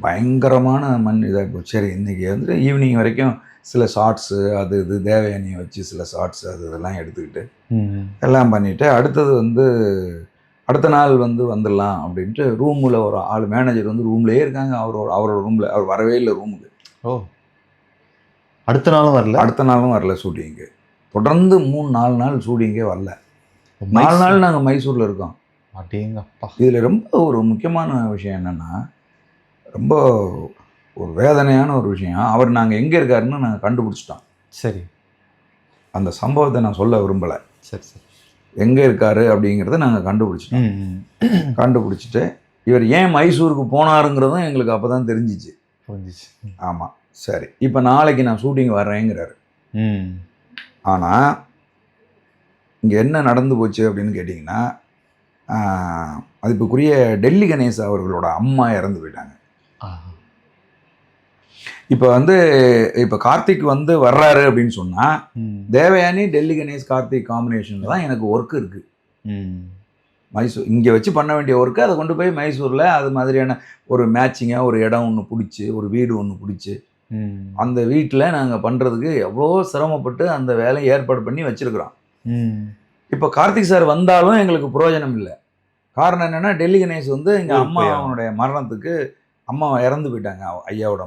பயங்கரமான மண் இதாக போச்சு. சரி இன்றைக்கி வந்து ஈவினிங் வரைக்கும் சில ஷார்ட்ஸு அது இது தேவயானியை வச்சு சில ஷார்ட்ஸ் அது இதெல்லாம் எடுத்துக்கிட்டு எல்லாம் பண்ணிவிட்டு அடுத்தது வந்து அடுத்த நாள் வந்து வந்துடலாம் அப்படின்ட்டு ரூமில் ஒரு ஆள் மேனேஜர் வந்து ரூம்லேயே இருக்காங்க. அவரோட அவரோட ரூமில் அவர் வரவே இல்லை ரூமுக்கு ஓ. அடுத்த நாளும் வரல? அடுத்த நாளும் வரல ஷூட்டிங்க்கு தொடர்ந்து மூணு நாலு நாள் ஷூட்டிங்கே வரல. நாலு நாள் நாங்கள் மைசூரில் இருக்கோம். அடேங்கப்பா. இதில் ரொம்ப ஒரு முக்கியமான விஷயம் என்னென்னா ரொம்ப ஒரு வேதனையான ஒரு விஷயம். அவர் நாங்கள் எங்கே இருக்காருன்னு நாங்கள் கண்டுபிடிச்சிட்டோம். சரி. அந்த சம்பவத்தை நான் சொல்ல விரும்பலை. சரி சரி. எங்கே இருக்காரு அப்படிங்கிறத நாங்கள் கண்டுபிடிச்சிட்டோம். கண்டுபிடிச்சிட்டு இவர் ஏன் மைசூருக்கு போனாருங்கிறதும் எங்களுக்கு அப்போ தான் தெரிஞ்சிச்சு. புரிஞ்சிச்சு. ஆமாம் சரி. இப்போ நாளைக்கு நான் ஷூட்டிங் வர்றேங்கிறாரு. ஆனால் இங்கே என்ன நடந்து போச்சு அப்படின்னு கேட்டிங்கன்னா அதுக்குரிய டெல்லி கணேஷ் அவர்களோட அம்மா இறந்து போயிட்டாங்க. இப்போ வந்து இப்போ கார்த்திக் வந்து வர்றாரு அப்படின்னு சொன்னால் தேவயானி டெல்லி கணேஷ் கார்த்திக் காம்பினேஷனில் தான் எனக்கு ஒர்க் இருக்குது ம். மைசூர் இங்கே வச்சு பண்ண வேண்டிய ஒர்க்கு அதை கொண்டு போய் மைசூரில் அது மாதிரியான ஒரு மேட்சிங்காக ஒரு இடம் ஒன்று பிடிச்சி ஒரு வீடு ஒன்று பிடிச்சி அந்த வீட்டில் நாங்கள் பண்ணுறதுக்கு எவ்வளோ சிரமப்பட்டு அந்த வேலையை ஏற்பாடு பண்ணி வச்சுருக்குறோம். இப்போ கார்த்திக் சார் வந்தாலும் எங்களுக்கு பிரயோஜனம் இல்லை. காரணம் என்னென்னா டெல்லி கணேஷ் வந்து எங்கள் அம்மா அவனுடைய மரணத்துக்கு அம்மா இறந்து போயிட்டாங்க ஐயாவோட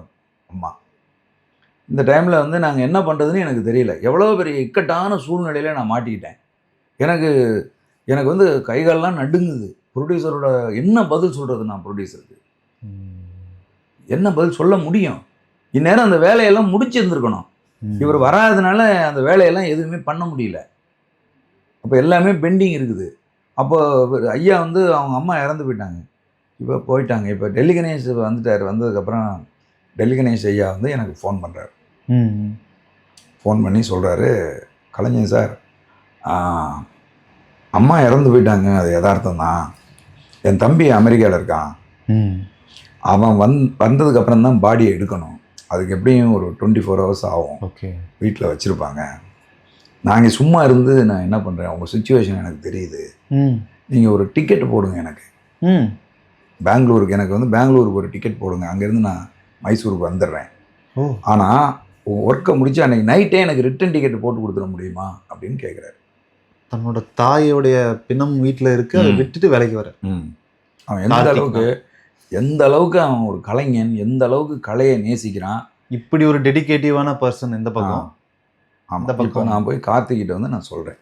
அம்மா. இந்த டைமில் வந்து நாங்கள் என்ன பண்ணுறதுன்னு எனக்கு தெரியல. எவ்வளோ பெரிய இக்கட்டான சூழ்நிலையில் நான் மாட்டிக்கிட்டேன். எனக்கு எனக்கு வந்து கைகாலெலாம் நடுங்குது. ப்ரொடியூசரோட என்ன பதில் சொல்கிறது நான் ப்ரொடியூசருக்கு. என்ன பதில் சொல்ல முடியும்? இந்நேரம் அந்த வேலையெல்லாம் முடிச்சிருந்துருக்கணும். இவர் வராதனால அந்த வேலையெல்லாம் எதுவுமே பண்ண முடியல. அப்போ எல்லாமே பெண்டிங் இருக்குது. அப்போ ஐயா வந்து அவங்க அம்மா இறந்து போயிட்டாங்க. இப்போ போயிட்டாங்க. இப்போ டெல்லி கணேஷ் வந்துட்டார். வந்ததுக்கப்புறம் டெல்லி கணேஷ் ஐயா வந்து எனக்கு ஃபோன் பண்ணுறாரு ஃபோன் பண்ணி சொல்கிறாரு கலைஞர் சார் அம்மா இறந்து போயிட்டாங்க. அது யதார்த்தம் தான் என் தம்பி அமெரிக்காவில் இருக்கான். அவன் வந் வந்ததுக்கப்புறம் தான் பாடியை எடுக்கணும். அதுக்கு எப்படியும் ஒரு டுவெண்ட்டி ஃபோர் ஹவர்ஸ் ஆகும். ஓகே. வீட்டில் வச்சுருப்பாங்க. நாங்கள் சும்மா இருந்து நான் என்ன பண்ணுறேன் உங்கள் சுச்சுவேஷன் எனக்கு தெரியுது. நீங்கள் ஒரு டிக்கெட் போடுங்க எனக்கு. ம். பெங்களூருக்கு எனக்கு வந்து பெங்களூருக்கு ஒரு டிக்கெட் போடுங்க. அங்கேருந்து நான் மைசூருக்கு வந்துடுறேன் ஆனால் ஒர்க்கை முடிச்சு அன்றைக்கி நைட்டே எனக்கு ரிட்டன் டிக்கெட் போட்டு கொடுத்துட முடியுமா? அப்படின்னு கேட்குறாரு தன்னோட தாயோடைய பிணம் வீட்டில் இருக்கு அதை. விட்டுட்டு வேலைக்கு வர ம். அவன் எந்த அளவுக்கு எந்த அளவுக்கு அவன் ஒரு கலைஞன் எந்த அளவுக்கு கலையை நேசிக்கிறான்? இப்படி ஒரு டெடிகேட்டிவான பர்சன் இந்த பக்கம்? இப்போ பக்கம். நான் போய் கார்த்திகிட்ட வந்து நான் சொல்கிறேன்